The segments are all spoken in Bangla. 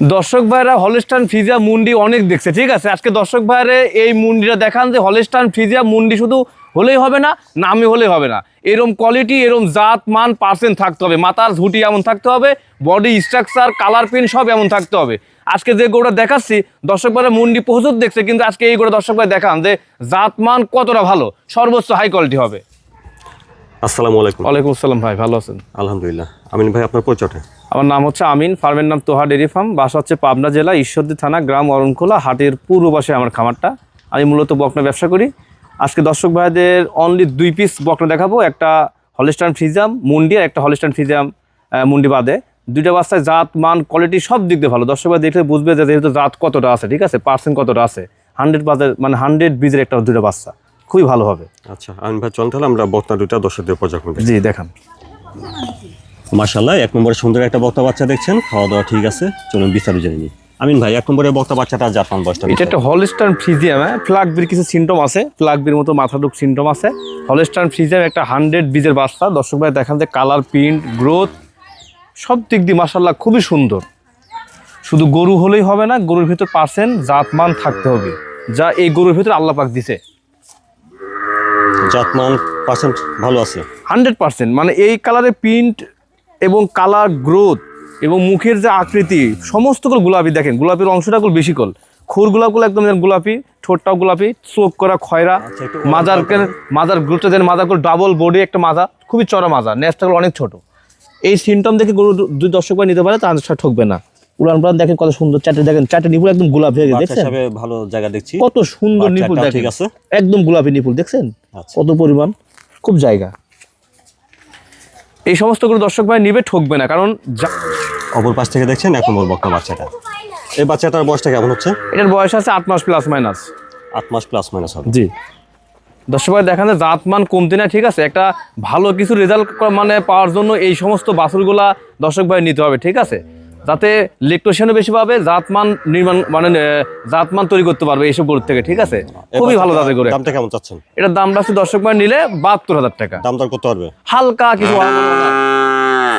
দর্শক ভাইরা হলস্টান ফিজিয়া মুন্ডি অনেক দেখছে, ঠিক আছে? আজকে দর্শক ভাইরে এই মুন্ডিটা দেখান যে হলস্টান ফিজিয়া মুন্ডি শুধু হলেই হবে না, নামে হলেই হবে না। এরম কোয়ালিটি এরম জাত, মান পার্সেন্ট থাকতে হবে। মাথার ঝুটি এমন থাকতে হবে বডি স্ট্রাকচার কালার প্রিন্ট সব এমন থাকতে হবে। আজকে যে গোটা দেখাচ্ছি, দর্শক ভাইরা মুন্ডি প্রচুর দেখছে, কিন্তু আজকে এই গোটা দর্শক ভাই দেখান যে জাত, মান কতটা ভালো, সর্বোচ্চ হাই কোয়ালিটি হবে। আসসালামু আলাইকুম। ওয়ালাইকুম আসসালাম ভাই ভালো আছেন? আলহামদুলিল্লাহ। আমিন ভাই আপনার পরিচয়টা? আমার নাম হচ্ছে আমিন ফার্মের নাম তোহা ডেরি ফার্ম বাসা হচ্ছে পাবনা জেলা ঈশ্বরদী থানা গ্রাম অরণখোলা হাটের পূর্ব পাশে আমার খামারটা। আমি মূলত বকনা ব্যবসা করি। আজকে দর্শক ভাইদের অনলি দুই পিস বকনা দেখাবো একটা হলিস্টান ফিজাম মুন্ডি আর একটা হলিস্টান আহ, মুন্ডি বাদে। দুইটা বাচ্চায় জাত মান কোয়ালিটি সব দিক দিয়ে ভালো। দর্শক ভাই দেখলে বুঝবে যে যেহেতু জাত কতটা আছে ঠিক আছে? পার্সেন্ট কতটা আছে? হান্ড্রেড বাজার মানে হান্ড্রেড বীজের একটা দুটো বাচ্চা। খুবই ভালো হবে। আচ্ছা আমিন ভাই চলুন তাহলে আমরা বক্তা দুইটা দর্শকদের পর্যায়ক্রমে দেখি জি দেখান। মাশাল্লাহ এক নম্বরে সুন্দর একটা বক্তা বাচ্চা দেখছেন খাওয়া দাওয়া ঠিক আছে চলুন বিস্তারিত জেনে নিই। আমিন ভাই এক নম্বরে বক্তা বাচ্চাটা জাপান বয়সটা এটা একটা হলস্টার্ন ফ্রিজিয়াম হ্যাঁ? ফ্লাগবির কিছু সিমটম আছে ফ্লাগবির মতো সিমটম আছে। হলস্টার্ন ফ্রিজিয়াম একটা হান্ড্রেড বীজের বাচ্চা। দর্শক ভাই দেখান যে কালার প্রিন্ট গ্রোথ সব দিক দিয়ে মাসাল্লাহ খুবই সুন্দর। শুধু গরু হলেই হবে না গরুর ভিতর পার্সেন্ট জাতমান থাকতে হবে। যা এই গরুর ভিতর আল্লাহ পাক দিছে। জাতমান পার্সেন্ট ভালো আছে। হান্ড্রেড পার্সেন্ট মানে এই কালারের প্রিন্ট এবং কালার গ্রোথ এবং মুখের যে আকৃতি সমস্তগুলো গোলাপি দেখেন গোলাপির অংশটা গুলো বেশি কল। খুর গোলাপগুলো একদম গোলাপি ঠোঁটটাও গোলাপি চোখ করা খয়রা আচ্ছা, মাজার মাজার গ্রোথটা যেন মাজারগুলো ডাবল বডি একটা মাজা খুবই চড়া মাজা নেস্টগুলো অনেক ছোট। এই সিমটম দেখে গরু দুই দর্শক নিতে পারে তার সাথে ঠকবে না। উড়ান প্রাণ দেখেন কত সুন্দর। চাটে দেখেন চাটে নিপুল একদম গোলাপি হয়ে গেছে দেখছেন? ভালো জায়গা দেখছি। কত সুন্দর নিপুল দেখেন ঠিক আছে। একদম গোলাপি নিপুল দেখছেন? আচ্ছা। কত পরিমাণ। খুব জায়গা। এই দর্শক ভাই নিবে ঠকবে না কারণ অপর পাশ থেকে দেখছেন এক নম্বর বক্তা বাচ্চাটা। এই বাচ্চাটার বয়সটা কেমন হচ্ছে? এটার বয়স আছে আট মাস প্লাস মাইনাস আট মাস প্লাস মাইনাস হবে। জি। দর্শক ভাই দেখান যে জাত মান কমতে না ঠিক আছে? একটা ভালো কিছু রেজাল্ট মানে পাওয়ার জন্য এই সমস্ত বাছুরগুলা দর্শক ভাই নিতে হবে ঠিক আছে? যাতে লেকটোশনও বেশি পাবে জাতমান নির্মাণ মানে জাতমান তৈরি করতে পারবে এইসব গরুর থেকে ঠিক আছে? খুবই ভালো যাতে করে দামটা কেমন চাচ্ছেন? এটার দাম রাখছে দর্শক মানে নিলে বাহাত্তর হাজার টাকা। দাম দর করতে পারবে? হালকা কিছু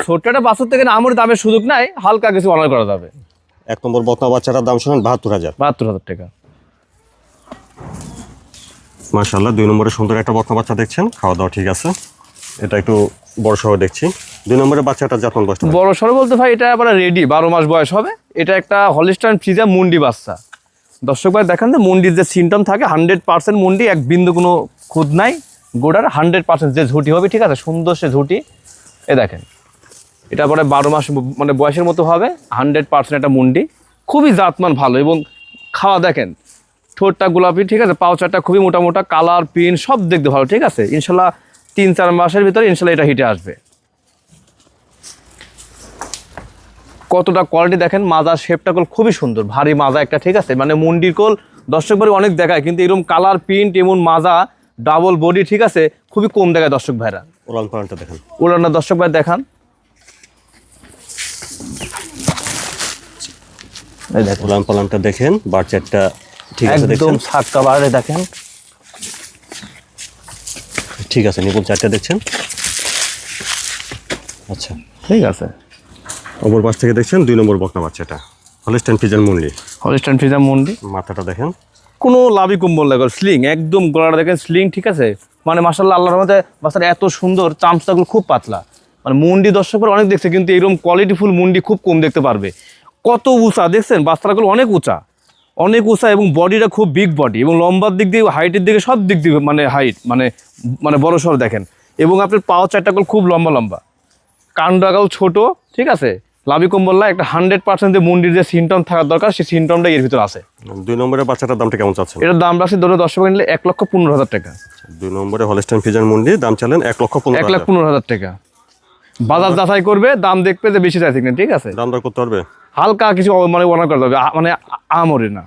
ছোট্ট একটা বাছুর থেকে আমার দামের সুযোগ নাই হালকা কিছু অনার করা যাবে। এক নম্বর বক্তা বাচ্চাটার দাম শুনেন বাহাত্তর হাজার। বাহাত্তর হাজার টাকা। মাশাল্লাহ দুই নম্বরে সুন্দর একটা বক্তা বাচ্চা দেখছেন খাওয়া দাওয়া ঠিক আছে। এটা একটু বড় সহ দেখছি। দুই নম্বরের বাচ্চাটা জাপান বয়সটা বড় সড়ো বলতে ভাই, এটা আবার রেডি বারো মাস বয়স হবে। এটা একটা হলিস্টান ফ্রিজা মুন্ডি বাচ্চা। দর্শক ভাই, দেখেন যে মুন্ডির যে সিমটম থাকে হান্ড্রেড পার্সেন্ট মুন্ডি, এক বিন্দু কোনো খুদ নাই। গোড়ার হান্ড্রেড পার্সেন্ট যে ঝুটি হবে, ঠিক আছে? সুন্দর সে ঝুটি। এ দেখেন, এটা পরে বারো মাস মানে বয়সের মতো হবে হান্ড্রেড পার্সেন্ট একটা মুন্ডি। খুবই জাতমান ভালো এবং খাওয়া দেখেন, ঠোঁটটা গোলাপি, ঠিক আছে? পাউচারটা খুবই মোটা মোটা, কালার, প্রিন্ট, সব দেখতে ভালো, ঠিক আছে? ইনশাল্লাহ তিন চার মাসের ভিতরে ইনশাল্লাহ এটা হিটে আসবে। কতটা কোয়ালিটি দেখেন মাজার শেপটা কল খুবই সুন্দর ভারী মাজা একটা ঠিক আছে? মানে মুন্ডির কোল দর্শক বাড়ি অনেক দেখায় কিন্তু এরকম কালার প্রিন্ট এমন মাজা ডাবল বডি ঠিক আছে? খুবই কম দেখায় দর্শক ভাইরা। দেখেন। ওনার দর্শক ভাই দেখান। দেখেন। ওলান পালানটা দেখেন বাচ্চাটা ঠিক আছে একদম বারে দেখেন। ঠিক আছে নিপুণ চারটা দেখছেন? আচ্ছা। ঠিক আছে। অপর পাশ থেকে দেখছেন দুই নম্বর বকনা বাচ্চাটা হলিস্টান ফিজান মুন্ডি হলিস্টান ফ্রিজাম মুন্ডি মাথাটা দেখেন। কোনো লাভই কম্বল লাগে স্লিং একদম গলাটা দেখেন স্লিং ঠিক আছে? মানে মাসাল্লাহ আল্লাহর মধ্যে বাচ্চাটা এত সুন্দর চামচাগুলো খুব পাতলা। মানে মুন্ডি দর্শকরা অনেক দেখছে কিন্তু এরকম কোয়ালিটিফুল মুন্ডি খুব কম দেখতে পারবে। কত উঁচা দেখছেন? বাচ্চাগুলো অনেক উঁচা। অনেক উঁচা এবং বডিটা খুব বিগ বডি এবং লম্বার দিক দিয়ে হাইটের দিকে সব দিক দিয়ে মানে হাইট মানে মানে বড় সড় দেখেন। এবং আপনার পাও চারটাগুলো খুব লম্বা লম্বা। কান্ডাগাল ছোট ঠিক আছে? লাভি কম্বল্লা একটা হান্ড্রেড পার্সেন্ট যে মুন্ডির যে সিমটম থাকার দরকার সেই সিমটমটা এর ভিতরে আছে। দুই নম্বরের বাচ্চাটার দামটা কেমন চাচ্ছেন? এটার দাম রাখছি ধরো দশ টাকা নিলে এক লক্ষ পনেরো হাজার টাকা। দুই নম্বরে হলিস্টান ফিজান মুন্ডি দাম চালেন এক লক্ষ পনেরো এক লাখ পনেরো হাজার টাকা। বাজার যাচাই করবে দাম দেখবে যে বেশি চাইছে কিনা ঠিক আছে? দাম দর করতে পারবে? হালকা কিছু মানে অনার করা যাবে আ- মানে আমরে না।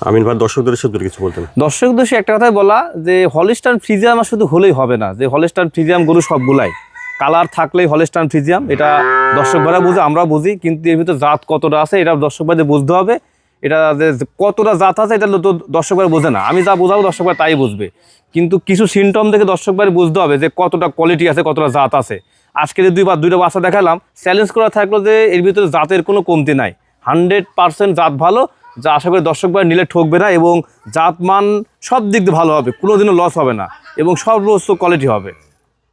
আমিন ভাই দর্শকদের শুধু কিছু বলতেন। দর্শক দোষী একটা কথাই বলা যে হলিস্টান ফ্রিজিয়াম আর শুধু হলেই হবে না যে হলিস্টান ফ্রিজিয়াম গরু সবগুলাই কালার থাকলেই হলিস্টান ফ্রিজিয়াম এটা দর্শক ভাইরা বুঝে আমরা বুঝি কিন্তু এর ভিতরে জাত কতটা আছে এটা দর্শক ভাইদের বুঝতে হবে। এটা যে কতটা জাত আছে এটা তো দর্শক ভাই বোঝে না। আমি যা বোঝাবো দর্শক ভাই তাই বুঝবে। কিন্তু কিছু সিমটম দেখে দর্শক ভাই বুঝতে হবে যে কতটা কোয়ালিটি আছে কতটা জাত আছে। আজকে যে দুইবার দুইটা বাচ্চা দেখালাম চ্যালেঞ্জ করা থাকল যে এর ভিতরে জাতের কোনো কমতি নাই। হান্ড্রেড পারসেন্ট জাত ভালো, যা আশা করি দর্শক ভাই নিলে ঠকবে না এবং জাত মান সব দিক দিয়ে ভালো হবে, কোনোদিনও লস হবে না এবং সর্বোচ্চ কোয়ালিটি হবে।